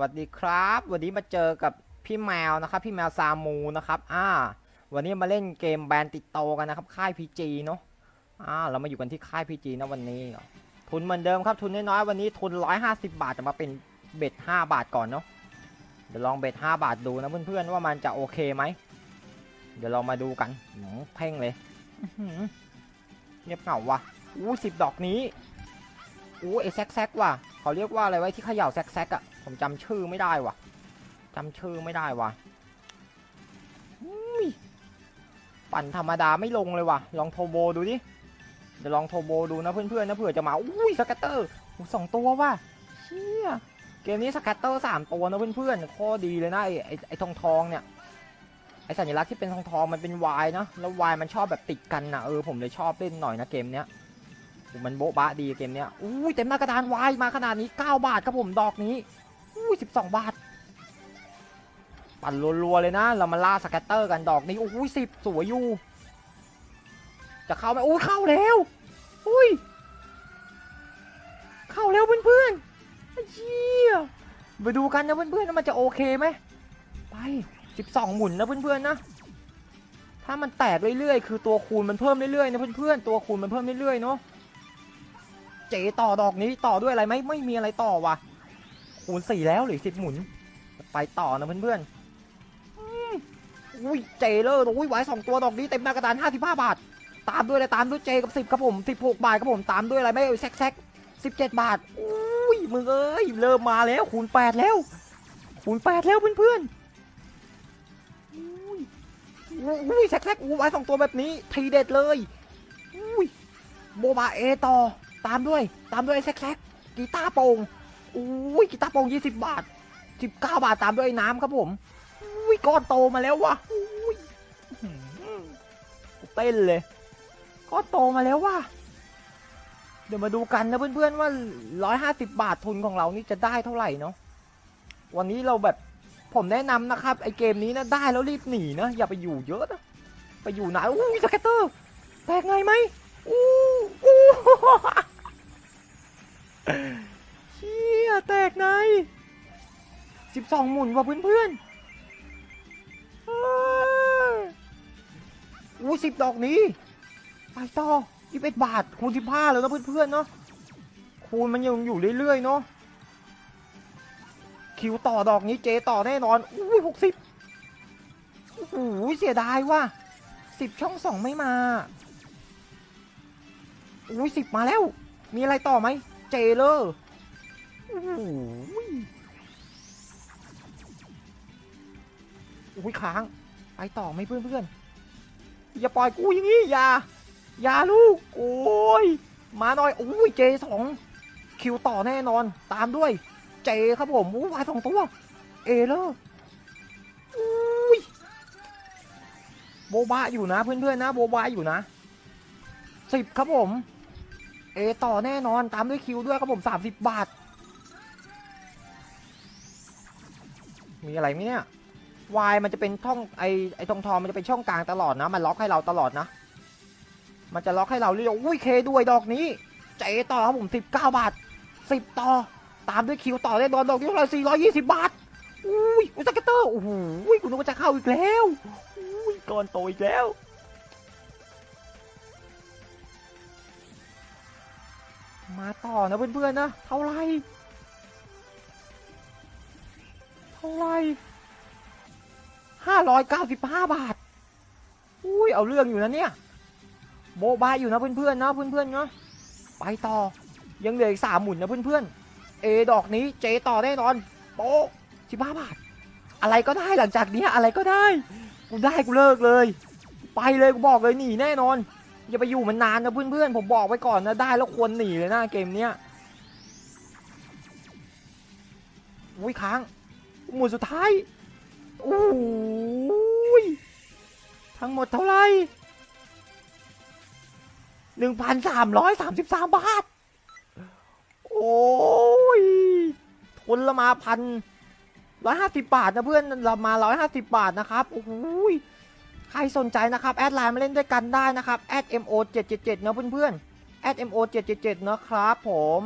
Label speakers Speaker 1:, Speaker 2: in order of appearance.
Speaker 1: วัสดีครับ วันนี้มาเจอกับพี่แมวนะครับ พี่แมวซามูนะครับ อ่า วันนี้มาเล่นเกมแบรนติดโตกันนะครับ ค่าย PG เนาะ อ่า เรามาอยู่กันที่ค่าย PG นะวันนี้ ทุนเหมือนเดิมครับ ทุนน้อยๆ วันนี้ทุน 150 บาทจะมาเป็นเบ็ด5บาทก่อนเนาะ เดี๋ยวลองเบ็ด5บาทดูนะเพื่อนๆว่ามันจะโอเคไหม เดี๋ยวเรามาดูกันหเพ่งเลยเงียบเหงาว่ะอู้สิบดอกนี้อู้ไอแซกแซกว่ะ เขาเรียกว่าอะไรไว้ที่เขย่าแซกแซกอะ ผมจำชื่อไม่ได้ว่ะจำชื่อไม่ได้ว่ะปั่นธรรมดาไม่ลงเลยว่ะ ลองโทโบดูดิ เดี๋ยวลองโทโบดูนะเพื่อนๆนะเผื่อจะมา อุ้ยสกัตเตอร์สองตัวว่ะเชี่ยเกมนี้สกัตเตอร์สามตัวนะเพื่อนๆข้อดีเลยนะไอไอไอทองทองเนี่ย ไอสัญลักษณ์ที่เป็นทองทองมันเป็นวายนะ แล้ววายมันชอบแบบติดกันนะเออผมเลยชอบเล่นหน่อยนะเกมเนี้ยมันโบ๊ะบะดีเกมเนี้ย อุ้ยเต็มหน้ากระดานวายมาขนาดนี้ 9 บาทครับผมดอกนี้ ย12บสองบาท ปั่นรัวๆเลยนะ เรามาล่าสแกตเตอร์กันดอกนี้ โอ้ยสิบสวยอยู่ จะเข้าไหมโอ้ยเข้าแล้วอุ้ย เข้าแล้วเพื่อนๆไอ้เชี่ยไปดูกันนะเพื่อนๆว่ามันจะโอเคไหม ไป12หมุนนะเพื่อนๆนะ ถ้ามันแตกเรื่อยๆ คือตัวคูณมันเพิ่มเรื่อยๆนะเพื่อนๆ ตัวคูณมันเพิ่มเรื่อยๆเนาะ เจต่อดอกนี้ต่อด้วยอะไรไหมไม่มีอะไรต่อว่ะ คูณสี่แล้วหรือสิบหมุน ไปต่อนะเพื่อนๆอืมอุ้ยเจเลยอุ้ยไหวสองตัวดอกนี้เต็มหน้ากระดานห้าสิบห้าบาท ตามด้วยอะไรตามด้วยเจกับสิบครับผมสิบหกบาทครับผมตามด้วยอะไรไม่เอ่ยแซกแซกสิบเจ็ดบาทอุ้ยมึงเอ้ยเริ่มมาแล้วคูณแปดแล้วคูณแปดแล้วเพื่อนๆอุ้ยอุ้ยแซกแซกอุ้ยไหวสองตัวแบบนี้ทีเด็ดเลยอุ้ยโมบาเอต่อตามด้วยตามด้วยแซกแซกกีตาร์โป่ง อุ้ยกีตาร์โปง20 บาท 19 บาทตามด้วยน้ำครับผมอุ้ยก้อนโตมาแล้ววะอุ้ยเต้นเลยก้อนโตมาแล้ววะเดี๋ยวมาดูกันนะเพื่อนๆว่า 150 บาททุนของเรานี่จะได้เท่าไหร่เนาะวันนี้เราแบบผมแนะนำนะครับไอเกมนี้นะได้แล้วรีบหนีนะอย่าไปอยู่เยอะนะไปอยู่ไหนอุ้ยสแกตเตอร์แตกไงไหมอู้อู้ กในสิบสองหมุนว่ะเพื่อนๆเอ้ยอู้สิบดอกนี้ ไปต่อยี่สิบบาท คูณสิบห้าแล้วนะเพื่อนๆเนาะ คูณมันยังอยู่เรื่อยๆเนาะ คิวต่อดอกนี้เจต่อแน่นอนอุ้ยหกสิบโอ้โหเสียดายว่ะสิบช่องสองไม่มาอุ้ยสิบมาแล้ว มีอะไรต่อไหม เจเลอร์ อ้โหอุ้ยค้าง ไปต่อไหมเพื่อนเพื่อนอย่าปล่อยกูอย่างนี้อย่าอย่าลูก โอ้ย มาหน่อยอุ้ยเจสองคิวต่อแน่นอน ตามด้วย เจครับผมอู้วายสองตัว เอเลอร์อุ้ยโบบาอยู่นะเพื่อนๆนะ โบบาอยู่นะสิบครับผม เอต่อแน่นอนตามด้วยคิวด้วยครับผม30บาท มีอะไรไหมเนี่ยวายมันจะเป็นช่องไอไอทองทองมันจะเป็นช่องกลางตลอดนะ มันล็อกให้เราตลอดนะ มันจะล็อกให้เราเรื่อยๆอุ้ยเคด้วยดอกนี้เจต่อครับผม19บาท10ต่อ ตามด้วยคิวต่อได้ดอนดอกนี้เท่าไหร่420บาทอุ้ยอุยสเกเตอร์โอ้โหคุณนึกว่าจะเข้าอีกแล้วอุ้ยก้อนโตอีกแล้วมาต่อนะเพื่อนๆนะ เท่าไหร ไหรห้าร้อยเก้าสิบห้าบาท อุ้ยเอาเรื่องอยู่นะเนี่ยโมบายอยู่นะเพื่อนๆนะเพื่อนๆเนาะ ไปต่อ ยังเหลืออีกสามหมุนนะเพื่อนๆ เอดอกนี้เจต่อแน่นอน โป๊ะสิบห้าบาท อะไรก็ได้หลังจากนี้อะไรก็ได้ กูได้กูเลิกเลย ไปเลยกูบอกเลยหนีแน่นอน อย่าไปอยู่มันนานนะเพื่อนๆ ผมบอกไว้ก่อนนะได้แล้วควรหนีเลยนะเกมเนี้ยอุ้ยค้าง หมุนสุดท้ายโอ้ยทั้งหมดเท่าไหร่หนึ่งพันสามร้อยสามสิบสามบาท โอ้ยทุนละมาพันร้อยห้าสิบบาทนะเพื่อนเรามาร้อยห้าสิบบาทนะครับโอ้ยใครสนใจนะครับ แอดไลน์มาเล่นด้วยกันได้นะครับ mo 7 7 7นะเพื่อนๆ mo 7 7 7นะครับผม